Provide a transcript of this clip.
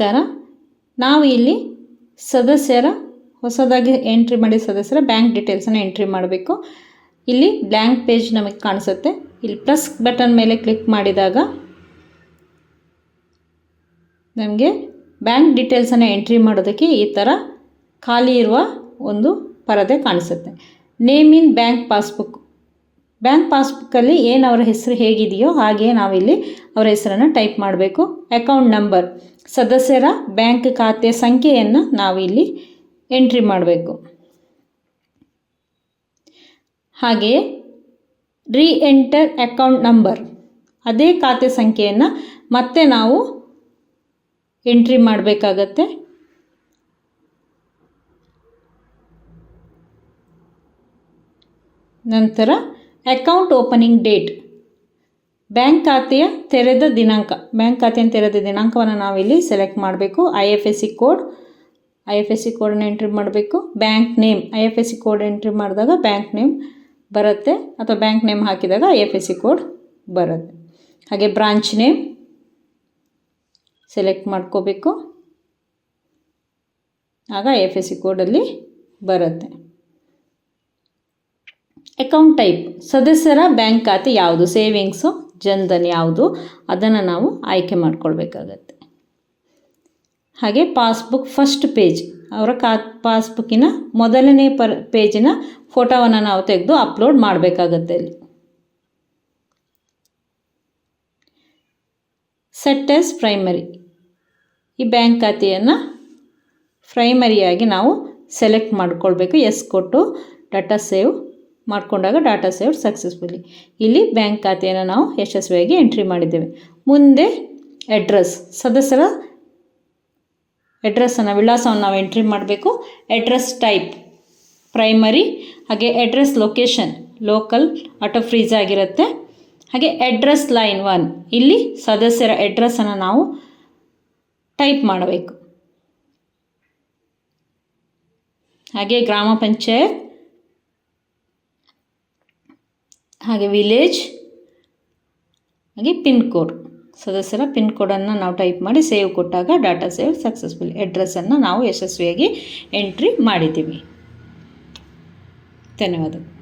ನಮಸ್ಕಾರ. ನಾವು ಇಲ್ಲಿ ಸದಸ್ಯರ, ಹೊಸದಾಗಿ ಎಂಟ್ರಿ ಮಾಡಿದ ಸದಸ್ಯರ ಬ್ಯಾಂಕ್ ಡೀಟೇಲ್ಸನ್ನು ಎಂಟ್ರಿ ಮಾಡಬೇಕು. ಇಲ್ಲಿ ಬ್ಲ್ಯಾಂಕ್ ಪೇಜ್ ನಮಗೆ ಕಾಣಿಸುತ್ತೆ. ಇಲ್ಲಿ ಪ್ಲಸ್ ಬಟನ್ ಮೇಲೆ ಕ್ಲಿಕ್ ಮಾಡಿದಾಗ ನಮಗೆ ಬ್ಯಾಂಕ್ ಡೀಟೇಲ್ಸನ್ನು ಎಂಟ್ರಿ ಮಾಡೋದಕ್ಕೆ ಈ ಥರ ಖಾಲಿ ಇರುವ ಒಂದು ಪರದೆ ಕಾಣಿಸುತ್ತೆ. Name in bank passbook bank ಪಾಸ್ಬುಕ್ಕಲ್ಲಿ ಏನು ಅವರ ಹೆಸರು ಹೇಗಿದೆಯೋ ಹಾಗೆಯೇ ನಾವಿಲ್ಲಿ ಅವರ ಹೆಸರನ್ನು ಟೈಪ್ ಮಾಡಬೇಕು. ಅಕೌಂಟ್ ನಂಬರ್ ಸದಸ್ಯರ ಬ್ಯಾಂಕ್ ಖಾತೆ ಸಂಖ್ಯೆಯನ್ನು ನಾವಿಲ್ಲಿ ಎಂಟ್ರಿ ಮಾಡಬೇಕು. ಹಾಗೆಯೇ ರೀ ಎಂಟರ್ ಅಕೌಂಟ್ ನಂಬರ್ ಅದೇ ಖಾತೆ ಸಂಖ್ಯೆಯನ್ನು ಮತ್ತೆ ನಾವು ಎಂಟ್ರಿ ಮಾಡಬೇಕಾಗತ್ತೆ. ನಂತರ ಅಕೌಂಟ್ ಓಪನಿಂಗ್ ಡೇಟ್ ಬ್ಯಾಂಕ್ ಖಾತೆಯ ತೆರೆದ ದಿನಾಂಕ. ಬ್ಯಾಂಕ್ ಖಾತೆಯನ್ನು ತೆರೆದ ದಿನಾಂಕವನ್ನು ನಾವಿಲ್ಲಿ ಸೆಲೆಕ್ಟ್ ಮಾಡಬೇಕು. I F S C code. I F S C ಕೋಡನ್ನು ಎಂಟ್ರಿ ಮಾಡಬೇಕು. Bank name. I F S C code entry ಮಾಡಿದಾಗ ಬ್ಯಾಂಕ್ ನೇಮ್ ಬರುತ್ತೆ. ಅಥವಾ ಬ್ಯಾಂಕ್ ನೇಮ್ ಹಾಕಿದಾಗ I F S C code ಬರುತ್ತೆ. ಹಾಗೆ ಬ್ರಾಂಚ್ ನೇಮ್ ಸೆಲೆಕ್ಟ್ ಮಾಡ್ಕೋಬೇಕು. ಆಗ ಐ ಎಫ್ ಎಸ್ ಸಿ ಕೋಡಲ್ಲಿ ಬರುತ್ತೆ. Account type. ಸದಸ್ಯರ ಬ್ಯಾಂಕ್ ಖಾತೆ ಯಾವುದು? ಸೇವಿಂಗ್ಸು ಜನ್ಧನ್ ಯಾವುದು, ಅದನ್ನು ನಾವು ಆಯ್ಕೆ ಮಾಡ್ಕೊಳ್ಬೇಕಾಗತ್ತೆ. ಹಾಗೆ ಪಾಸ್ಬುಕ್ ಫಸ್ಟ್ ಪೇಜ್, ಅವರ ಕಾ, ಪಾಸ್ಬುಕ್ಕಿನ ಮೊದಲನೇ ಪರ್, ಪೇಜಿನ ಫೋಟೋವನ್ನು ನಾವು ತೆಗೆದು ಅಪ್ಲೋಡ್ ಮಾಡಬೇಕಾಗತ್ತೆ ಇಲ್ಲಿ. Set as primary. ಈ ಬ್ಯಾಂಕ್ ಖಾತೆಯನ್ನು ಪ್ರೈಮರಿಯಾಗಿ ನಾವು ಸೆಲೆಕ್ಟ್ ಮಾಡಿಕೊಳ್ಬೇಕು. ಎಸ್ ಕೊಟ್ಟು ಡಾಟಾ ಸೇವ್ ಮಾಡಿಕೊಂಡಾಗ ಡಾಟಾ ಸೇವ್ ಸಕ್ಸಸ್ಫುಲಿ ಇಲ್ಲಿ ಬ್ಯಾಂಕ್ ಖಾತೆಯನ್ನು ನಾವು ಯಶಸ್ವಿಯಾಗಿ ಎಂಟ್ರಿ ಮಾಡಿದ್ದೇವೆ. ಮುಂದೆ ಅಡ್ರೆಸ್ ಸದಸ್ಯರ ಅಡ್ರೆಸ್ಸನ್ನು ವಿಳಾಸವನ್ನು ನಾವು ಎಂಟ್ರಿ ಮಾಡಬೇಕು. ಅಡ್ರೆಸ್ ಟೈಪ್ ಪ್ರೈಮರಿ ಹಾಗೆ address location local auto freeze ಆಗಿರುತ್ತೆ. ಹಾಗೆ ಅಡ್ರೆಸ್ ಲೈನ್ ಒನ್ ಇಲ್ಲಿ ಸದಸ್ಯರ ಅಡ್ರೆಸ್ಸನ್ನು ನಾವು ಟೈಪ್ ಮಾಡಬೇಕು. ಹಾಗೆ ಗ್ರಾಮ ಪಂಚಾಯತ್ ಹಾಗೆ ವಿಲೇಜ್ ಹಾಗೆ ಪಿನ್ ಕೋಡ್ ಸದಸ್ಯರ ಪಿನ್ ಕೋಡನ್ನು ನಾವು ಟೈಪ್ ಮಾಡಿ ಸೇವ್ ಕೊಟ್ಟಾಗ ಡಾಟಾ ಸೇವ್ ಸಕ್ಸಸ್ಫುಲ್ ಅಡ್ರೆಸ್ಸನ್ನು ನಾವು ಯಶಸ್ವಿಯಾಗಿ ಎಂಟ್ರಿ ಮಾಡಿದ್ದೀವಿ. ಧನ್ಯವಾದಗಳು